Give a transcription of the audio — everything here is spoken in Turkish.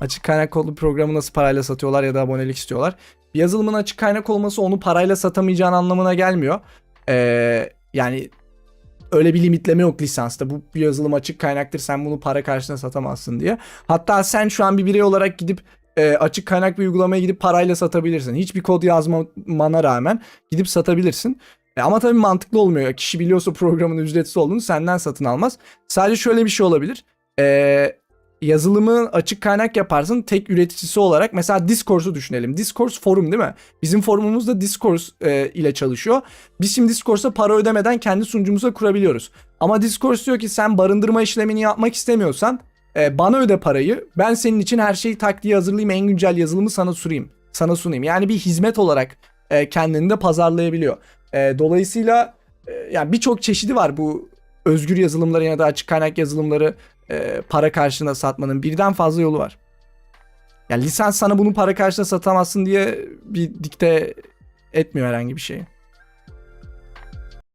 Açık kaynak kodlu programı nasıl parayla satıyorlar ya da abonelik istiyorlar. Bir yazılımın açık kaynak olması onu parayla satamayacağın anlamına gelmiyor. Ee, yani öyle bir limitleme yok lisansta. Bu bir yazılım açık kaynaktır sen bunu para karşılığında satamazsın diye. Hatta sen şu an bir birey olarak gidip e, açık kaynak bir uygulamaya gidip parayla satabilirsin. Hiçbir kod yazmamana rağmen gidip satabilirsin. E, ama tabii mantıklı olmuyor. Kişi biliyorsa programın ücretsiz olduğunu senden satın almaz. Sadece şöyle bir şey olabilir. E, yazılımı açık kaynak yaparsın tek üreticisi olarak. Mesela Discours'u düşünelim. Discourse forum değil mi? Bizim forumumuz da Discourse e, ile çalışıyor. Biz şimdi Discourse'a para ödemeden kendi sunucumuza kurabiliyoruz. Ama Discourse diyor ki sen barındırma işlemini yapmak istemiyorsan e, bana öde parayı. Ben senin için her şeyi taktiği hazırlayayım. En güncel yazılımı sana sunayım. Sana sunayım. Yani bir hizmet olarak e, kendini de pazarlayabiliyor. E, dolayısıyla e, yani birçok çeşidi var bu özgür yazılımları ya da açık kaynak yazılımları e, para karşılığında satmanın birden fazla yolu var. Yani lisans sana bunu para karşılığında satamazsın diye bir dikte etmiyor herhangi bir şeyi.